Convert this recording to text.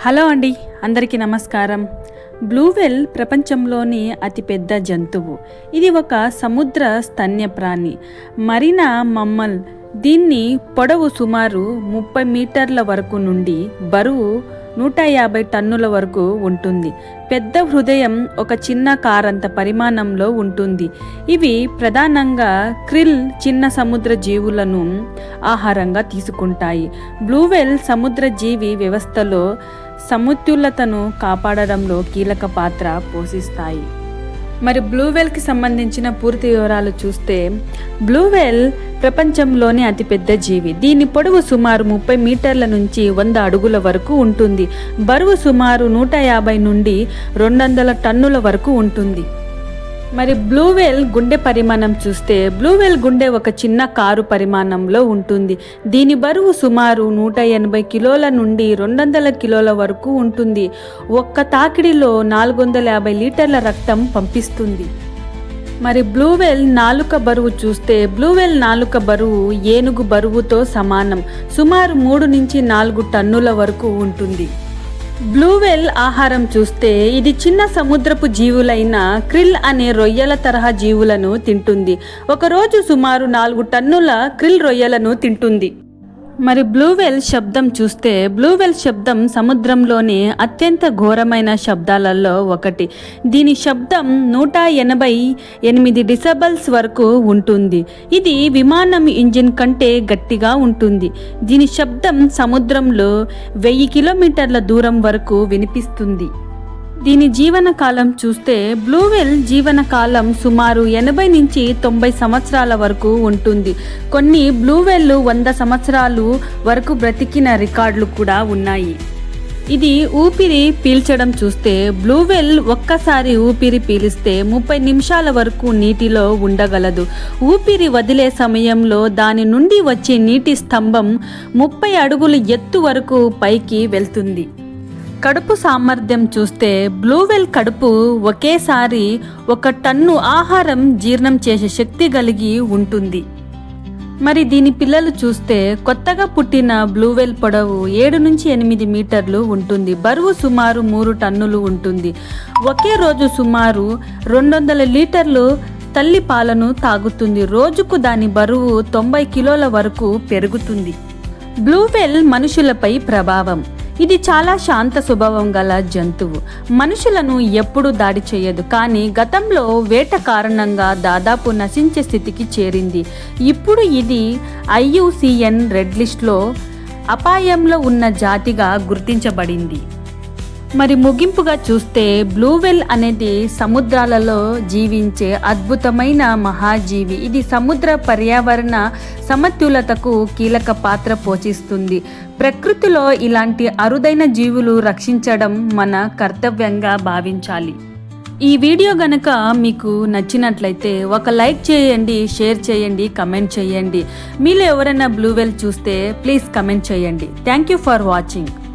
Hello అండి అందరికీ నమస్కారం. బ్లూవెల్ ప్రపంచంలోని అతిపెద్ద జంతువు. ఇది ఒక సముద్ర స్తన్యప్రాణి. మరినా మమ్మల్ దీన్ని పొడవు సుమారు ముప్పై మీటర్ల వరకు నుండి బరువు నూట యాభై టన్నుల వరకు ఉంటుంది. పెద్ద హృదయం ఒక చిన్న కారంత పరిమాణంలో ఉంటుంది. ఇవి ప్రధానంగా క్రిల్ చిన్న సముద్ర జీవులను ఆహారంగా తీసుకుంటాయి. బ్లూవెల్ సముద్ర జీవి వ్యవస్థలో సమతుల్యతను కాపాడడంలో కీలక పాత్ర పోషిస్తాయి. మరి బ్లూవెల్కి సంబంధించిన పూర్తి వివరాలు చూస్తే బ్లూవెల్ ప్రపంచంలోనే అతిపెద్ద జీవి. దీని పొడవు సుమారు ముప్పై మీటర్ల నుంచి వంద అడుగుల వరకు ఉంటుంది. బరువు సుమారు నూట యాభై నుండి రెండు వందల టన్నుల వరకు ఉంటుంది. మరి బ్లూవెల్ గుండె పరిమాణం చూస్తే బ్లూవెల్ గుండె ఒక చిన్న కారు పరిమాణంలో ఉంటుంది. దీని బరువు సుమారు నూట ఎనభై కిలోల నుండి రెండు వందల కిలోల వరకు ఉంటుంది. ఒక్క తాకిడిలో నాలుగు వందల యాభై లీటర్ల రక్తం పంపిస్తుంది. మరి బ్లూవెల్ నాలుక బరువు చూస్తే బ్లూవెల్ నాలుక బరువు ఏనుగు బరువుతో సమానం. సుమారు మూడు నుంచి నాలుగు టన్నుల వరకు ఉంటుంది. బ్లూవెల్ ఆహారం చూస్తే ఇది చిన్న సముద్రపు జీవులైన క్రిల్ అనే రొయ్యల తరహా జీవులను తింటుంది. ఒకరోజు సుమారు నాలుగు టన్నుల క్రిల్ రొయ్యలను తింటుంది. మరి బ్లూవెల్ శబ్దం చూస్తే బ్లూవెల్ శబ్దం సముద్రంలోని అత్యంత ఘోరమైన శబ్దాలలో ఒకటి. దీని శబ్దం నూట ఎనభై ఎనిమిది డిసబల్స్ వరకు ఉంటుంది. ఇది విమానం ఇంజిన్ కంటే గట్టిగా ఉంటుంది. దీని శబ్దం సముద్రంలో వెయ్యి కిలోమీటర్ల దూరం వరకు వినిపిస్తుంది. దీని జీవనకాలం చూస్తే బ్లూవెల్ జీవన కాలం సుమారు ఎనభై నుంచి తొంభై సంవత్సరాల వరకు ఉంటుంది. కొన్ని బ్లూవెల్లు వంద సంవత్సరాలు వరకు బ్రతికిన రికార్డులు కూడా ఉన్నాయి. ఇది ఊపిరి పీల్చడం చూస్తే బ్లూవెల్ ఒక్కసారి ఊపిరి పీలిస్తే ముప్పై నిమిషాల వరకు నీటిలో ఉండగలదు. ఊపిరి వదిలే సమయంలో దాని నుండి వచ్చే నీటి స్తంభం ముప్పై అడుగులు ఎత్తు వరకు పైకి వెళ్తుంది. కడుపు సామర్థ్యం చూస్తే బ్లూవెల్ కడుపు ఒకేసారి ఒక టన్ను ఆహారం జీర్ణం చేసే శక్తి కలిగి ఉంటుంది. మరి దీని పిల్లలు చూస్తే కొత్తగా పుట్టిన బ్లూవెల్ పొడవు ఏడు నుంచి ఎనిమిది మీటర్లు ఉంటుంది. బరువు సుమారు మూడు టన్నులు ఉంటుంది. ఒకే రోజు సుమారు రెండు వందల లీటర్లు తల్లి పాలను తాగుతుంది. రోజుకు దాని బరువు తొంభై కిలోల వరకు పెరుగుతుంది. బ్లూవెల్ మనుషులపై ప్రభావం. ఇది చాలా శాంత స్వభావం గల జంతువు. మనుషులను ఎప్పుడూ దాడి చేయదు కానీ గతంలో వేట కారణంగా దాదాపు నశించే స్థితికి చేరింది. ఇప్పుడు ఇది ఐయుసిఎన్ రెడ్ లిస్ట్లో అపాయంలో ఉన్న జాతిగా గుర్తించబడింది. మరి ముగింపుగా చూస్తే బ్లూవెల్ అనేది సముద్రాలలో జీవించే అద్భుతమైన మహాజీవి. ఇది సముద్ర పర్యావరణ సమతులతకు కీలక పాత్ర పోషిస్తుంది. ప్రకృతిలో ఇలాంటి అరుదైన జీవులు రక్షించడం మన కర్తవ్యంగా భావించాలి. ఈ వీడియో గనక మీకు నచ్చినట్లయితే ఒక లైక్ చేయండి షేర్ చేయండి కమెంట్ చేయండి. మీలో ఎవరైనా బ్లూవెల్ చూస్తే ప్లీజ్ కమెంట్ చేయండి. Thank you for watching.